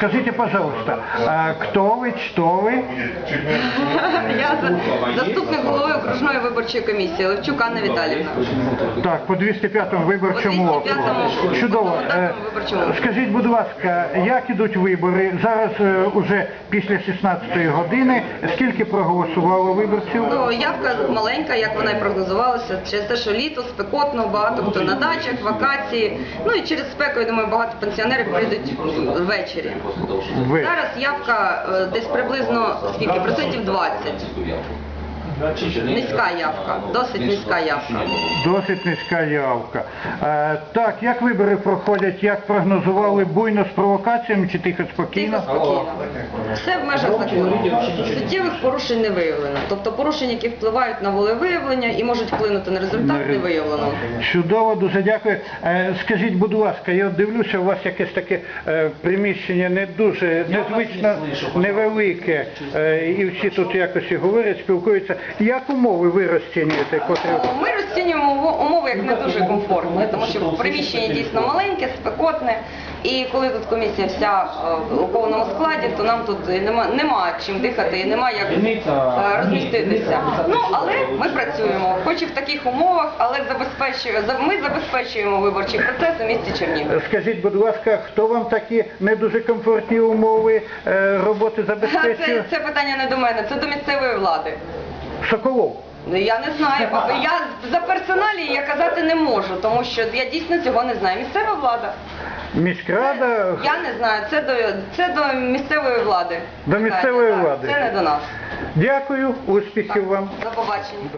Скажите, пожалуйста, кто вы, что вы? Заступник голови окружної виборчої комісії Левчук Анна Віталівна. Так, по 205-му виборчому По 205-му округу. Чудово. Е, виборчому округу. Скажіть, будь ласка, як ідуть вибори? Зараз е, уже після 16-ї години. Скільки проголосувало виборців? Ну, явка маленька, як вона і прогнозувалася, через те, що літо, спекотно, багато хто на дачах, вакації. Ну і через спеку, я думаю, багато пенсіонерів прийдуть ввечері. Ви. Зараз явка е, десь приблизно скільки? Процентів 20. Dios. Низька явка, досить низька явка. Досить низька явка. Е, так, як вибори проходять, як прогнозували, буйно з провокаціями чи тихо Тихо, спокійно? спокійно. Все в межах закону. Суттєвих порушень не виявлено. Тобто порушень, які впливають на волевиявлення і можуть вплинути на результат, не виявлено. Чудово, дуже дякую. Е, Скажіть, будь ласка, я от дивлюся, у вас якесь таке е, приміщення не дуже незвично невелике, е, і всі тут якось і говорять, спілкуються. Як умови ви розцінюєте? котрі- Ми розцінюємо умо- умови як не дуже комфортні, тому що приміщення дійсно маленьке, спекотне. І коли тут комісія вся е, у повному складі, то нам тут нема, нема чим дихати і нема як е, розміститися. Ну але ми працюємо, хоч і в таких умовах, але забезпечуємо за- ми забезпечуємо виборчий процес у місті Чернігів. Скажіть, будь ласка, хто вам такі не дуже комфортні умови е, роботи Це, забезпечує? це питання не до мене, це до місцевої влади. Соколов. Ну, Я не знаю. Я за персоналі я казати не можу, тому що я дійсно цього не знаю. Місцева влада. Міськрада Я не знаю. Це до це до місцевої влади. До місцевої Так, влади. Це не до нас. Дякую, успіхів вам. До. До побачення.